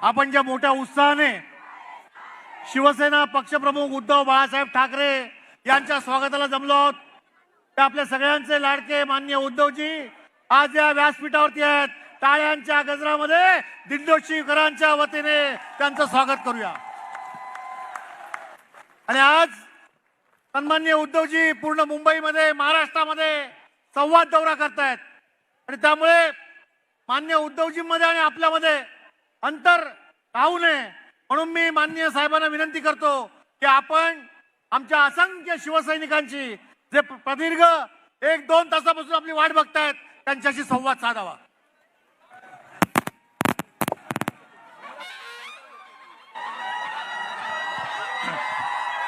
आपण ज्या मोठ्या उत्साहाने शिवसेना पक्षप्रमुख उद्धव बाळासाहेब ठाकरे यांच्या स्वागताला जमलो आहोत ते आपल्या सगळ्यांचे लाडके मान्य उद्धवजी आज या व्यासपीठावरती आहेत. टाळ्यांच्या गजरामध्ये दिंडोशीकरांच्या वतीने त्यांचं स्वागत करूया. आणि आज सन्मान्य उद्धवजी पूर्ण मुंबईमध्ये महाराष्ट्रामध्ये संवाद दौरा करतायत. आणि त्यामुळे मान्य उद्धवजींमध्ये आणि आपल्यामध्ये अंतर राहू नये. म्हणून मी माननीय साहेबांना विनंती करतो की आपण आमच्या असंख्य शिवसैनिकांची जे प्रदीर्घ एक दोन तासापासून आपली वाट बघतायत त्यांच्याशी संवाद साधावा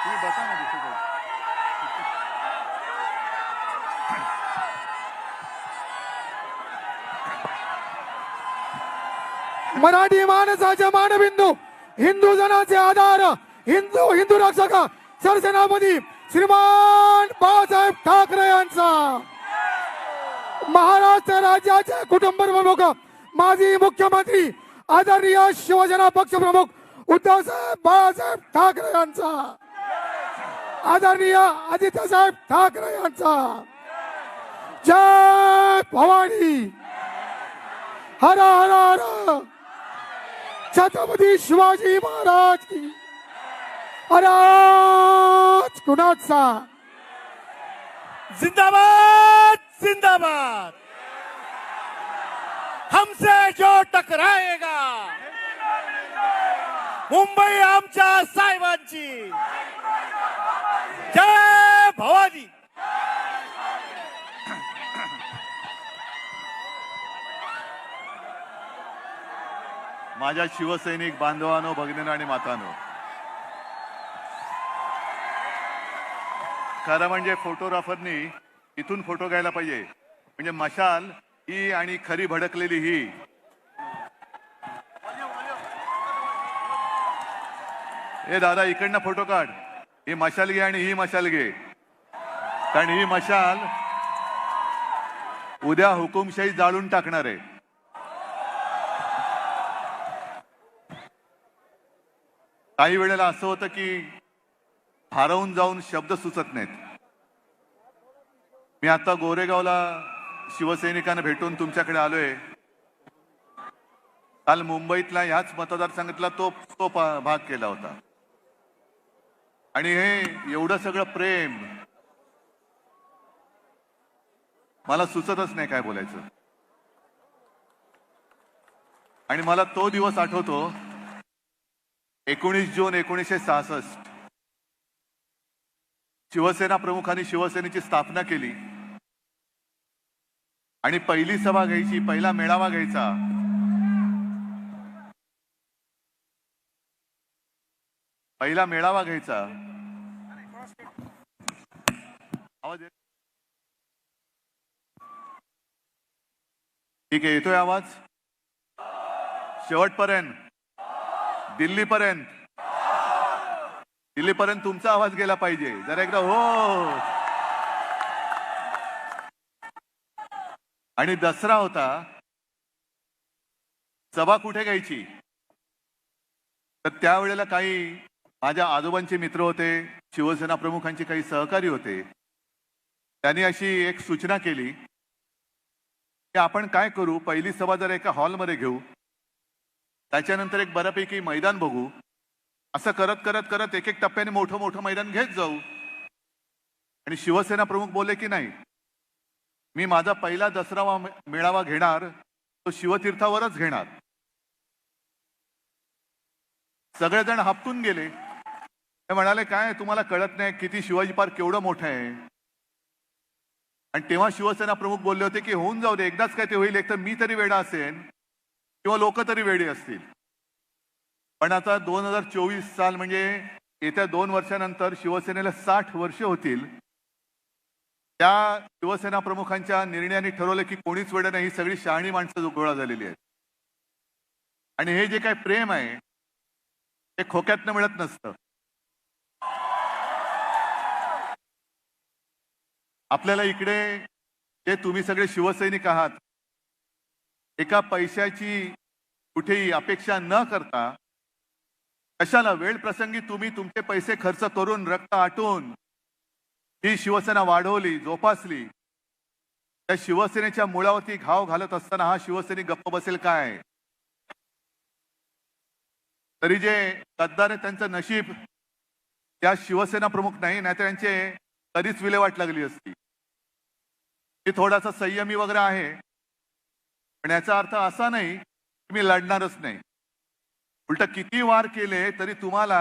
तुम्ही बसा ना तिथे जाऊन. मराठी माणसाचे मानबिंदू हिंदू जनाचे आधार हिंदू हिंदू रक्षक सरसेनापती श्रीमान बाळासाहेब ठाकरे यांचा. महाराष्ट्र राज्याचे कुटुंब प्रमुख माजी मुख्यमंत्री आदरणीय शिवसेना पक्ष प्रमुख उद्धवसाहेब बाळासाहेब ठाकरे यांचा. आदरणीय आदित्यसाहेब ठाकरे यांचा. जय भवानी. हर हर हर. छत्रपती शिवाजी महाराज की. महाराज कुणाचा? जिंदाबाद जिंदाबाद. हमसे जो टकराएगा मुंबई आमच्या साहेबांची. माझ्या शिवसैनिक बांधवानो भगिनीनो आणि मातानो. खरं म्हणजे फोटोग्राफरनी इथून फोटो घ्यायला पाहिजे. म्हणजे मशाल ही आणि खरी भडकलेली ही. हे दादा इकडनं फोटो काढ. ही मशाल घे आणि ही मशाल घे. कारण ही मशाल उद्या हुकुमशाही जाळून टाकणार आहे. काही वेळेला असं होतं की हरवून जाऊन शब्द सुचत नाहीत. मी आता गोरेगावला शिवसैनिकांना भेटून तुमच्याकडे आलोय. काल मुंबईतला ह्याच मतदारसंघातला तो तो भाग केला होता. आणि हे एवढं सगळं प्रेम मला सुचतच नाही काय बोलायचं. आणि मला तो दिवस आठवतो एकोणीस जून एकोणीसशे सहासष्ट. शिवसेना प्रमुखांनी शिवसेनेची स्थापना केली. आणि पहिली सभा घ्यायची पहिला मेळावा घ्यायचा. पहिला मेळावा घ्यायचा. आवाज ठीक आहे येतोय आवाज? शेवटपर्यंत. दिल्लीपर्यंत. दिल्लीपर्यंत तुमचा आवाज गेला पाहिजे. जरा एकदा हो. आणि दसरा होता. सभा कुठे घ्यायची? तर त्यावेळेला काही माझ्या आजोबांचे मित्र होते शिवसेना प्रमुखांचे काही सहकारी होते. त्यांनी अशी एक सूचना केली की आपण काय करू? पहिली सभा जर एका हॉलमध्ये घेऊ. त्याच्यानंतर एक बऱ्यापैकी मैदान बघू. असं करत करत करत एक एक टप्प्याने मोठं मोठं मैदान घेत जाऊ. आणि शिवसेना प्रमुख बोलले की नाही मी माझा पहिला दसरा मेळावा घेणार तो शिवतीर्थावरच घेणार. सगळेजण हापटून गेले. ते म्हणाले काय तुम्हाला कळत नाही किती शिवाजी पार्क केवढं मोठं आहे. आणि तेव्हा शिवसेना प्रमुख बोलले होते की होऊन जाऊ दे एकदाच काय ते होईल एक तर मी तरी वेडा असेन. किंवा लोक तरी वेळी असतील. पण आता दोन हजार चोवीस साल म्हणजे येत्या दोन वर्षानंतर शिवसेनेला साठ वर्ष होतील. त्या शिवसेना प्रमुखांच्या निर्णयाने ठरवलं की कोणीच वेळ नाही ही सगळी शहाणी माणसं गोळा झालेली आहेत. आणि हे जे काय प्रेम आहे ते खोक्यातनं मिळत नसतं. आपल्याला इकडे जे तुम्ही सगळे शिवसैनिक आहात एका पैशाची कुठेही अपेक्षा न करता कशाला वेळ प्रसंगी तुम्ही तुमचे पैसे खर्च करून रक्त आटून ही शिवसेना वाढवली जोपासली. त्या शिवसेनेच्या मुळावरती घाव घालत असताना हा शिवसैनिक गप्प बसेल काय? तरी जे गद्दार आहे त्यांचं नशीब त्या शिवसेना प्रमुख नाही नाहीतर त्यांचे कधीच विल्हेवाट लागली असती. ती थोडासा संयमी वगैरे आहे. पण याचा अर्थ असा नाही की मी लढणारच नाही. उलट किती वार केले तरी तुम्हाला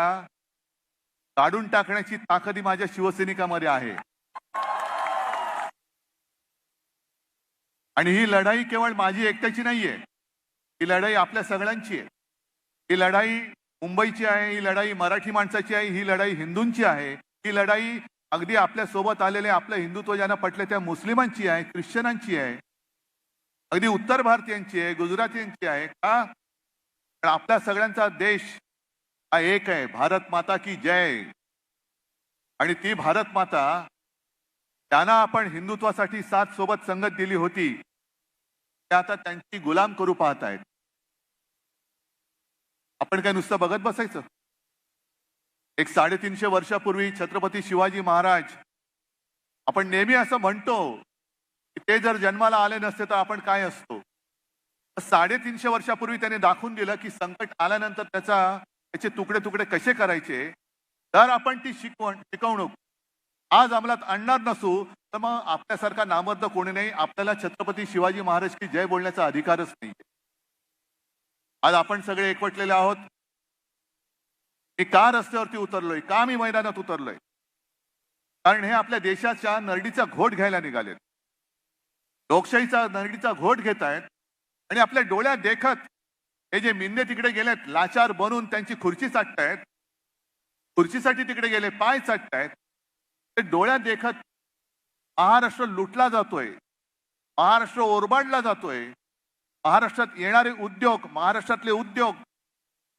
काढून टाकण्याची ताकदी माझ्या शिवसैनिकामध्ये आहे. आणि ही लढाई केवळ माझी एकट्याची नाहीये ही लढाई आपल्या सगळ्यांची आहे. ही लढाई मुंबईची आहे ही लढाई मराठी माणसाची आहे ही लढाई हिंदूंची आहे. ही लढाई अगदी आपल्यासोबत आलेले आपल्या हिंदुत्व ज्यांना पटले त्या मुस्लिमांची आहे ख्रिश्चनांची आहे. अगदी उत्तर भारतीयांची आहे गुजरातींची आहे का? कारण आपल्या सगळ्यांचा देश हा एक आहे भारत माता की जय. आणि ती भारत माता त्यांना आपण हिंदुत्वासाठी साथ सोबत संगत दिली होती ते आता त्यांची गुलाम करू पाहत आहेत आपण काय नुसतं बघत बसायचं? एक साडेतीनशे वर्षापूर्वी छत्रपती शिवाजी महाराज आपण नेहमी असं म्हणतो ते जर जन्माला आले नसते तर आपण काय असतो? साडेतीनशे वर्षापूर्वी त्याने दाखवून दिलं की संकट आल्यानंतर त्याचा त्याचे तुकडे तुकडे कसे करायचे? तर आपण ती शिकवण शिकवणूक आज अंमलात आणणार नसू तर मग आपल्यासारखा नामर्द कोणी नाही. आपल्याला छत्रपती शिवाजी महाराज की जय बोलण्याचा अधिकारच नाही. आज आपण सगळे एकवटलेले आहोत. मी का रस्त्यावरती उतरलोय? का मी मैदानात उतरलोय? कारण हे आपल्या देशाच्या नरडीचा घोट घ्यायला निघालेत. लोकशाहीचा नरडीचा घोट घेत आहेत आणि आपल्या डोळ्यात देखत हे जे मिंदे तिकडे गेलेत लाचार बनून त्यांची खुर्ची चाटतायत खुर्चीसाठी तिकडे गेले पाय चाटतायत ते डोळ्यात देखत महाराष्ट्र लुटला जातोय महाराष्ट्र ओरबाडला जातोय महाराष्ट्रात येणारे उद्योग महाराष्ट्रातले उद्योग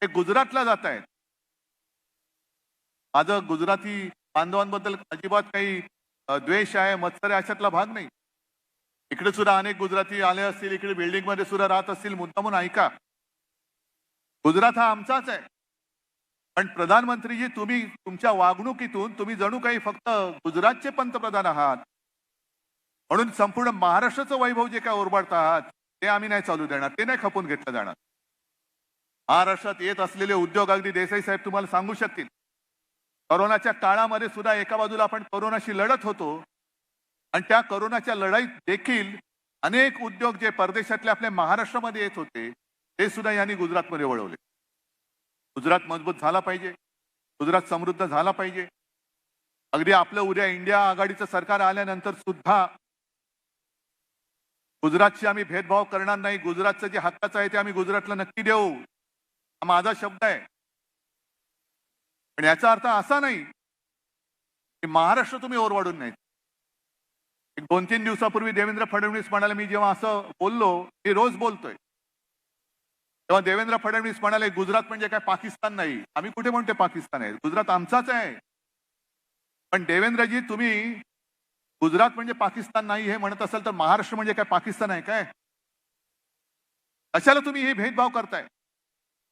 हे गुजरातला जात आहेत माझं गुजराती बांधवांबद्दल अजिबात काही द्वेष आहे मत्सर आहे अशातला भाग नाही. इकडे सुद्धा अनेक गुजराती आले असतील इकडे बिल्डिंगमध्ये सुद्धा राहत असतील मुद्दामून ऐका. गुजरात हा आमचाच आहे. पण प्रधानमंत्रीजी तुम्ही तुमच्या वागणुकीतून तुम्ही जणू काही फक्त गुजरातचे पंतप्रधान आहात. म्हणून संपूर्ण महाराष्ट्राचं वैभव जे काय ओरबाडत आहात ते आम्ही नाही चालू देणार ते नाही खपून घेतलं जाणार. महाराष्ट्रात येत असलेले उद्योग अगदी देसाई साहेब तुम्हाला सांगू शकतील. करोनाच्या काळामध्ये सुद्धा एका बाजूला आपण करोनाशी लढत होतो आणि त्या करोनाच्या लढाईत देखील अनेक उद्योग जे परदेशातले आपल्या महाराष्ट्रामध्ये येत होते ते सुद्धा यांनी गुजरातमध्ये वळवले. गुजरात मजबूत झाला पाहिजे. गुजरात समृद्ध झाला पाहिजे. अगदी आपलं उद्या इंडिया आघाडीचं सरकार आल्यानंतर सुद्धा गुजरातशी आम्ही भेदभाव करणार नाही. गुजरातचं जे हक्काचं आहे ते आम्ही गुजरातला नक्की देऊ. हा माझा शब्द आहे. पण याचा अर्थ असा नाही की महाराष्ट्र तुम्ही ओरवाडून नाही एक दोन तीन दिवसापूर्वी देवेंद्र फडणवीस म्हणाले मी जेव्हा असं बोललो मी रोज बोलतोय. तेव्हा देवेंद्र फडणवीस म्हणाले गुजरात म्हणजे काय? पाकिस्तान नाही. आम्ही कुठे म्हणते पाकिस्तान आहे? गुजरात आमचाच आहे. पण देवेंद्रजी तुम्ही गुजरात म्हणजे पाकिस्तान नाही हे म्हणत असाल तर महाराष्ट्र म्हणजे काय? पाकिस्तान आहे काय? कशाला तुम्ही हे भेदभाव करताय?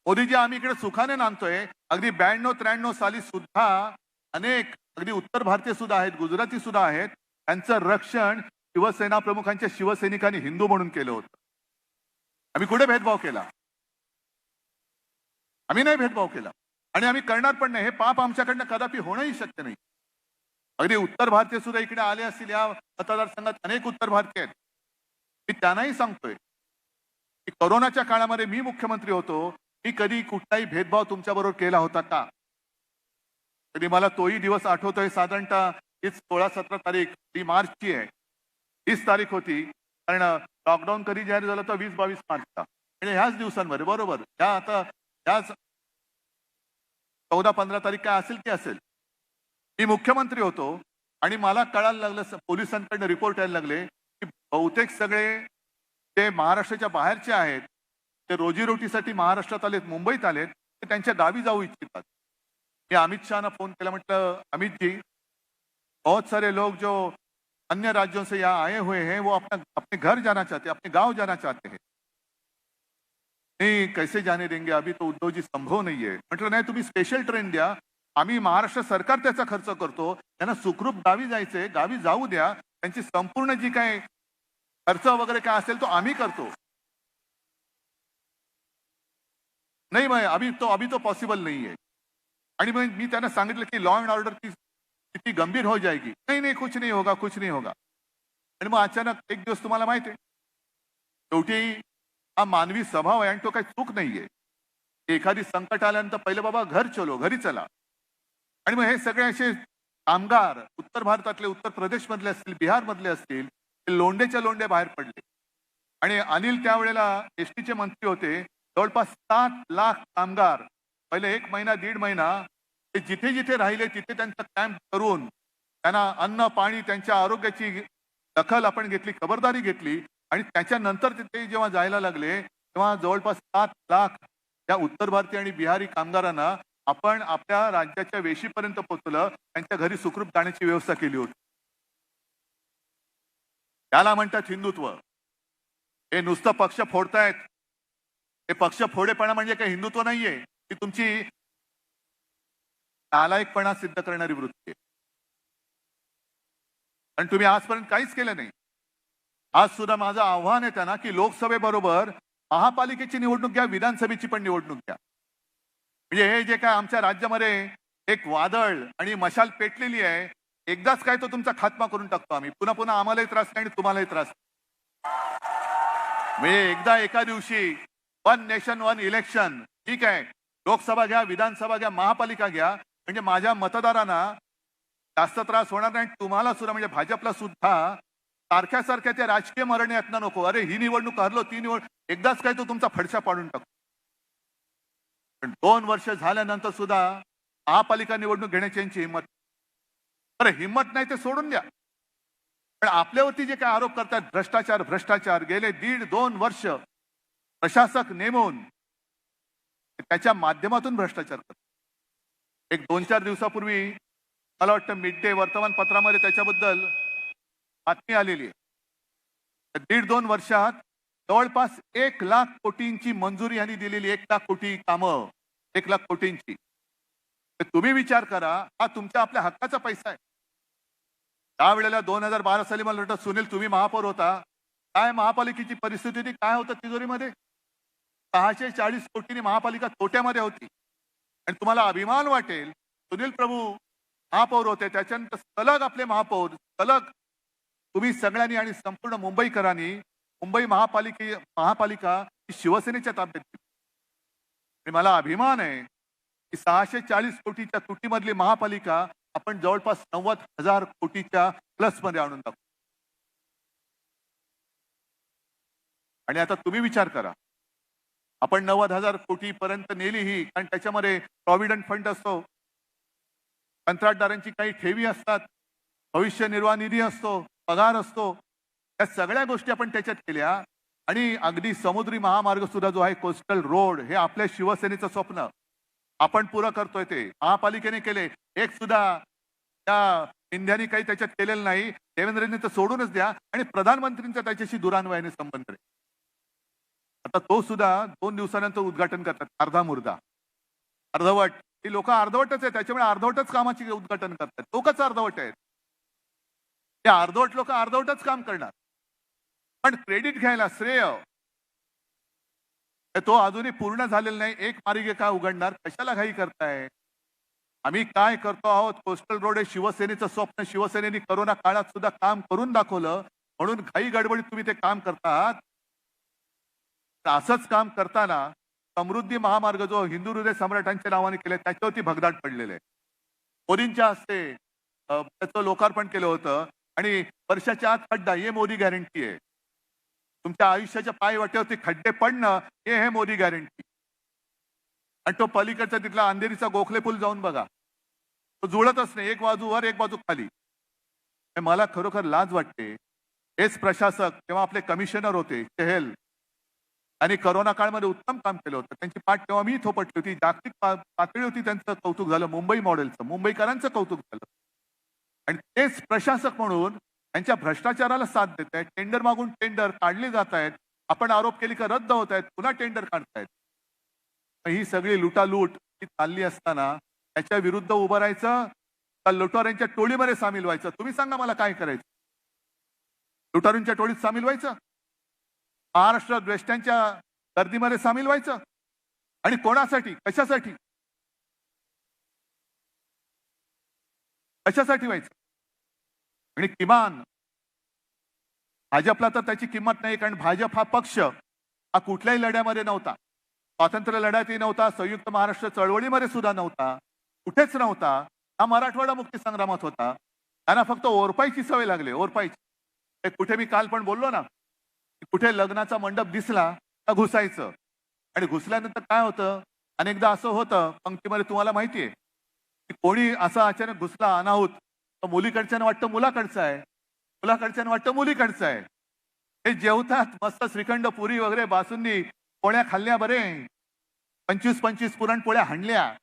मोदीजी आम्ही इकडे सुखाने नांदतोय. अगदी ब्याण्णव त्र्याण्णव साली सुद्धा अनेक अगदी उत्तर भारतीय सुद्धा आहेत गुजराती सुद्धा आहेत. त्यांचं रक्षण शिवसेना प्रमुखांच्या शिवसैनिकांनी हिंदू म्हणून केलं होतं. आम्ही कुठे भेदभाव केला? आम्ही नाही भेदभाव केला. आणि आम्ही करणार पण नाही. हे पाप आमच्याकडनं कदापि होणंही शक्य नाही. अगदी उत्तर भारतीय सुद्धा इकडे आले असतील या मतदारसंघात अनेक उत्तर भारतीय आहेत. मी त्यांनाही सांगतोय की करोनाच्या काळामध्ये मी मुख्यमंत्री होतो. मी कधी कुठलाही भेदभाव तुमच्या बरोबर केला होता का? कधी मला तोही दिवस आठवतोय. साधारणतः हीच सोळा सतरा तारीख ही मार्चची आहे. हीच तारीख होती कारण लॉकडाऊन कधी जाहीर झालं तर वीस बावीस मार्चचा म्हणजे ह्याच दिवसांमध्ये बरोबर. ह्या आता ह्याच चौदा पंधरा तारीख काय असेल की असेल. मी मुख्यमंत्री होतो आणि मला कळायला लागलं पोलिसांकडनं रिपोर्ट यायला लागले की बहुतेक सगळे ते महाराष्ट्राच्या बाहेरचे आहेत ते रोजीरोटीसाठी महाराष्ट्रात आलेत मुंबईत आलेत ते त्यांच्या गावी जाऊ इच्छितात. मी अमित शहाना फोन केला म्हटलं अमित जी बहुत सारे लोग जो अन्य राज्यों से यहाँ आए हुए हैं वो अपना अपने घर जाना चाहते हैं अपने गांव जाना चाहते हैं। नहीं कैसे जाने देंगे? अभी तो उद्धव जी संभव नाहीये म्हटलं नाही तुम्ही स्पेशल ट्रेन द्या. आम्ही महाराष्ट्र सरकार त्याचा खर्च करतो. त्यांना सुखरूप गावी जायचंय. गावी जाऊ द्या. त्यांची संपूर्ण जी काय खर्च वगैरे काय असेल तो आम्ही करतो. नाही मग अभी तो अभी तो पॉसिबल नाही आहे आणि मग मी त्यांना सांगितलं की लॉ अँड ऑर्डर स्थिती गंभीर हो जाएगी। नाही नाही कुछ नाही होगा कुछ नाही होगा। आणि मग अचानक एक दिवस तुम्हाला माहिती आहे। शेवटी हा मानवी स्वभाव आहे आणि तो काही चूक नाहीये. एखादी संकट आल्यानंतर पहिले बाबा घर चलो घरी चला. आणि मग हे सगळे असे कामगार उत्तर भारतातले उत्तर प्रदेश मधले असतील बिहार मधले असतील ते लोंडेच्या लोंडे बाहेर पडले. आणि अनिल त्यावेळेला एस टीचे मंत्री होते. जवळपास सात लाख कामगार पहिले एक महिना दीड महिना ते जिथे जिथे राहिले तिथे त्यांचा कॅम्प करून त्यांना अन्न पाणी त्यांच्या आरोग्याची दखल आपण घेतली खबरदारी घेतली आणि त्याच्यानंतर तिथे जेव्हा जायला लागले तेव्हा जवळपास सात लाख त्या उत्तर भारतीय आणि बिहारी कामगारांना आपण आपल्या राज्याच्या वेशीपर्यंत पोहोचलं त्यांच्या घरी सुखरूप जाण्याची व्यवस्था केली होती. त्याला म्हणतात हिंदुत्व. हे नुसतं पक्ष फोडतायत. हे पक्ष फोडेपणा म्हणजे काही हिंदुत्व नाहीये. ही तुमची नालायकपणा सिद्ध करणारी वृत्ती आहे. आणि तुम्ही आजपर्यंत काहीच केलं नाही. आज सुद्धा माझं आव्हान आहे त्यांना की लोकसभेबरोबर महापालिकेची निवडणूक घ्या विधानसभेची पण निवडणूक घ्या. म्हणजे हे जे काय आमच्या राज्यामध्ये एक वादळ आणि मशाल पेटलेली आहे एकदाच काय तो तुमचा खात्मा करून टाकतो आम्ही. पुन्हा पुन्हा आम्हालाही त्रास नाही आणि तुम्हालाही त्रास नाही. म्हणजे एकदा एका दिवशी वन नेशन वन इलेक्शन ठीक आहे. लोकसभा घ्या विधानसभा घ्या महापालिका घ्या म्हणजे माझ्या मतदारांना जास्त त्रास होणार नाही. तुम्हाला सुद्धा म्हणजे भाजपला सुद्धा सारख्या सारख्या त्या राजकीय मरणे यातना नको. अरे ही निवडणूक हरलो ती निवड एकदाच काय तो तुमचा फडशा पाडून टाकतो पण दोन वर्ष झाल्यानंतर सुद्धा महापालिका निवडणूक घेण्याची यांची हिंमत अरे हिंमत नाही ते सोडून द्या. पण आपल्यावरती जे काय आरोप करतात भ्रष्टाचार भ्रष्टाचार गेले दीड दोन वर्ष प्रशासक नेमून त्याच्या माध्यमातून भ्रष्टाचार करतात. एक दोन चार दिवसापूर्वी मला वाटतं मिड डे वर्तमानपत्रामध्ये त्याच्याबद्दल बातमी आलेली आहे. दीड दोन वर्षात जवळपास एक लाख कोटींची मंजुरी यांनी दिलेली एक लाख कोटी कामं एक लाख कोटींची. तर तुम्ही विचार करा हा तुमच्या आपल्या हक्काचा पैसा आहे. त्यावेळेला दोन हजार बारा साली मला वाटतं सुनील तुम्ही महापौर होता. काय महापालिकेची परिस्थिती होती? काय होतं तिजोरीमध्ये? सहाशे चाळीस कोटींनी महापालिका तोट्यामध्ये होती. आणि तुम्हाला अभिमान वाटेल. सुनील प्रभू महापौर होते. त्याच्यानंतर सलग आपले महापौर सलग तुम्ही सगळ्यांनी आणि संपूर्ण मुंबईकरांनी मुंबई महापालिके महापालिका ही शिवसेनेच्या ताब्यात दिली आणि मला अभिमान आहे की सहाशे चाळीस कोटीच्या तुटीमधली महापालिका आपण जवळपास नव्वद हजार कोटीच्या प्लसमध्ये आणून दाखवू आणि आता तुम्ही विचार करा. आपण नव्वद हजार कोटी पर्यंत नेली ही कारण त्याच्यामध्ये प्रॉव्हिडंट फंड असतो. कंत्राटदारांची काही ठेवी असतात. भविष्य निर्वाह निधी असतो पगार असतो. या सगळ्या गोष्टी आपण त्याच्यात केल्या. आणि अगदी समुद्री महामार्ग सुद्धा जो आहे कोस्टल रोड हे आपल्या शिवसेनेचं स्वप्न. आपण पुरं करतोय ते. महापालिकेने केले. एक सुद्धा त्या इंडियाने काही त्याच्यात केलेलं नाही. देवेंद्रने तर सोडूनच द्या. आणि प्रधानमंत्रींचा त्याच्याशी दुरान्वयाने संबंध आहे तो सुद्धा दोन दिवसानंतर उद्घाटन करतात अर्धा मुर्दा. अर्धवट. ही लोक अर्धवटच आहे त्याच्यामुळे अर्धवटच कामाची उद्घाटन करतात. लोकच अर्धवट आहेत. ते अर्धवट लोक अर्धवटच काम करणार. पण क्रेडिट घ्यायला श्रेय. तो अजूनही पूर्ण झालेला नाही. एक मार्गे का उघडणार? कशाला घाई करताय? आम्ही काय करतो आहोत? कोस्टल रोड हे शिवसेनेचं स्वप्न. शिवसेनेने करोना काळात सुद्धा काम करून दाखवलं. म्हणून घाई गडबडीत तुम्ही ते काम करतात. तर असंच काम करताना समृद्धी महामार्ग जो हिंदू हृदय सम्राटांच्या नावाने केले त्याच्यावरती भगदाट पडलेले आहे. मोदींच्या हस्ते त्याचं लोकार्पण केलं होतं आणि वर्षाच्या आत खड्डा हे मोदी गॅरंटी आहे. तुमच्या आयुष्याच्या पाय वाट्यावरती खड्डे पडणं हे हे मोदी गॅरंटी आणि तो पलीकडचा तिथला अंधेरीचा गोखले पूल जाऊन बघा. तो जुळतच नाही एक बाजू वर एक बाजू खाली. हे मला खरोखर लाज वाटते. हेच प्रशासक तेव्हा आपले कमिशनर होते चेहेल आणि करोना काळमध्ये उत्तम काम केलं होतं. त्यांची पाठ तेव्हा मी थोपटली होती. जागतिक पातळी होती त्यांचं कौतुक झालं. मुंबई मॉडेलचं मुंबईकरांचं कौतुक झालं. आणि तेच प्रशासक म्हणून त्यांच्या भ्रष्टाचाराला साथ देत आहेत. टेंडर मागून टेंडर काढले जात आहेत. आपण आरोप केले का रद्द होत आहेत. पुन्हा टेंडर काढतायत ही सगळी लुटालूट ही चालली असताना त्याच्या विरुद्ध उभं राहायचं का लुटाऱ्यांच्या टोळीमध्ये सामील व्हायचं. तुम्ही सांगा मला काय करायचं? लुटारूंच्या टोळीत सामील व्हायचं? महाराष्ट्र द्वेष्ट्यांच्या गर्दीमध्ये सामील व्हायचं? आणि कोणासाठी? कशासाठी? कशासाठी व्हायचं? आणि किमान भाजपला तर त्याची किंमत नाही कारण भाजप हा पक्ष हा कुठल्याही लढ्यामध्ये नव्हता. स्वातंत्र्य लढ्यातही नव्हता संयुक्त महाराष्ट्र चळवळीमध्ये सुद्धा नव्हता कुठेच नव्हता. हा मराठवाडा मुक्ती संग्रामात होता. त्यांना फक्त ओरपायची सवय लागली ओरपायची. कुठे मी काल पण बोललो ना कुठे लग्नाचा मंडप दिसला का घुसायचं? आणि घुसल्यानंतर काय होतं? अनेकदा असं होतं पंक्तीमध्ये तुम्हाला माहितीये की कोणी असा अचानक घुसला अनाहूत तर मुलीकडच्यानं वाटतं मुलाकडचं आहे. मुलाकडच्यानं वाटतं मुलीकडचं आहे. हे जेवतात मस्त श्रीखंड पुरी वगैरे बासुंदी पोळ्या खाल्ल्या बरे. पंचवीस पंचवीस पुरणपोळ्या हाणल्या.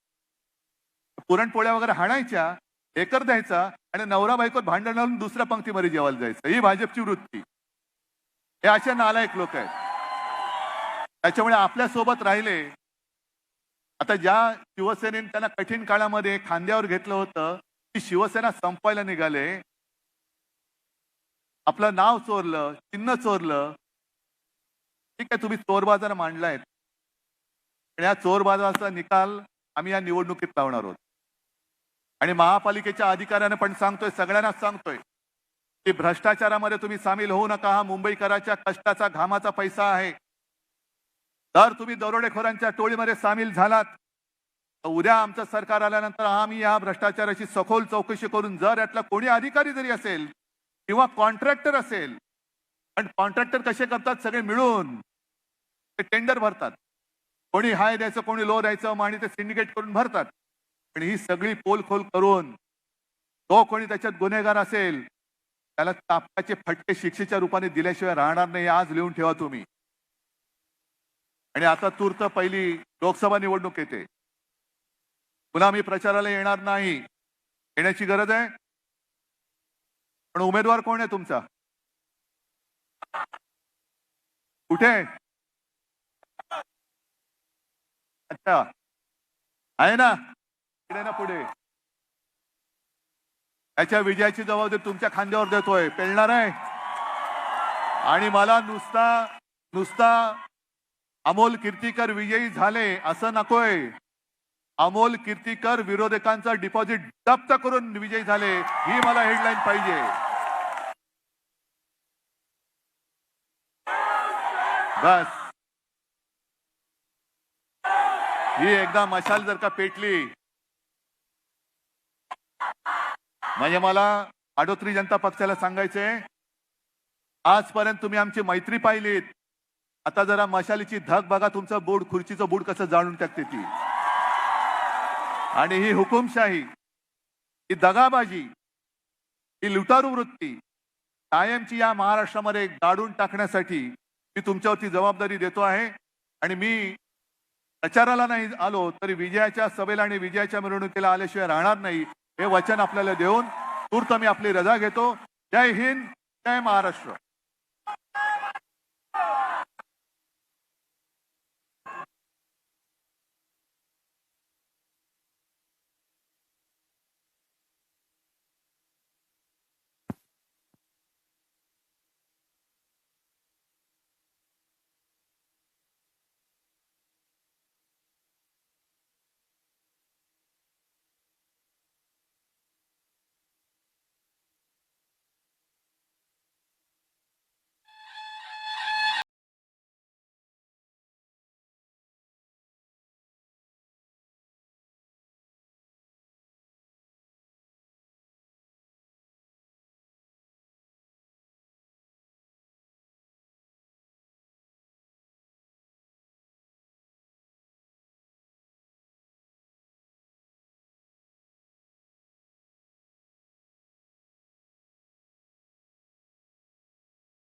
पुरणपोळ्या वगैरे हाणायच्या एकर द्यायचा आणि नवरा बायकोत भांडण लावून दुसऱ्या पंक्तीमध्ये जेवायला जायचं. ही भाजपची वृत्ती. हे असे नालायक लोक आहेत. त्याच्यामुळे आपल्यासोबत राहिले. आता ज्या शिवसेनेने त्यांना कठीण काळामध्ये खांद्यावर घेतलं होतं ती शिवसेना संपवायला निघाले. आपलं नाव चोरलं चिन्ह चोरलं. ठीक आहे तुम्ही चोर बाजार मांडलाय पण या चोर बाजाराचा निकाल आम्ही या निवडणुकीत लावणार आहोत. आणि महापालिकेच्या अधिकाऱ्यांना पण सांगतोय सगळ्यांनाच सांगतोय. भ्रष्टाचारामध्ये तुम्ही सामील होऊ नका. हा मुंबईकराच्या कष्टाचा घामाचा पैसा आहे. जर तुम्ही दरोडेखोरांच्या टोळीमध्ये सामील झालात तर उद्या आमचं सरकार आल्यानंतर आम्ही या भ्रष्टाचाराची सखोल चौकशी करून जर यातला कोणी अधिकारी जरी असेल किंवा कॉन्ट्रॅक्टर असेल पण कॉन्ट्रॅक्टर कसे करतात सगळे मिळून ते टेंडर भरतात. कोणी हाय द्यायचं कोणी लो द्यायचं आणि ते सिंडिकेट करून भरतात. पण ही सगळी पोलखोल करून तो कोणी त्याच्यात गुन्हेगार असेल त्याला तापाचे फटके शिक्षेच्या रूपाने दिल्याशिवाय राहणार नाही आज लिहून ठेवा तुम्ही. आणि आता तूर्त पहिली लोकसभा निवडणूक येते. पुन्हा मी प्रचाराला येणार नाही. येण्याची गरज आहे? पण उमेदवार कोण आहे तुमचा? कुठे? आहे? अच्छा. आहे ना? पुढे ना पुढे. त्याच्या विजयाची जबाबदारी तुमच्या खांद्यावर देतोय. पेलणार आहे. आणि मला नुसता नुसता अमोल कीर्तीकर विजयी झाले असं नकोय. अमोल कीर्तीकर विरोधकांचा डिपॉझिट जप्त करून विजयी झाले. ही मला हेडलाईन पाहिजे. बस. ही एकदा मशाल जर का पेटली म्हणजे मला आडोत्री जनता पक्षाला सांगायचंय आजपर्यंत तुम्ही आमची मैत्री पाहिलीत. आता जरा मशालीची धग बघा तुमचं बोर्ड खुर्चीचं बोर्ड कसं जाणून टाकते ती. आणि ही हुकुमशाही ही दगाबाजी ही लुटारू वृत्ती कायमची या महाराष्ट्रामध्ये गाडून टाकण्यासाठी मी तुमच्यावरती जबाबदारी देतो आहे. आणि मी प्रचाराला नाही आलो तरी विजयाच्या सभेला आणि विजयाच्या मिरवणुकीला आल्याशिवाय राहणार नाही. हे वचन आपल्याला देऊन तूर्त मी आपली रजा घेतो. जय हिंद जय महाराष्ट्र.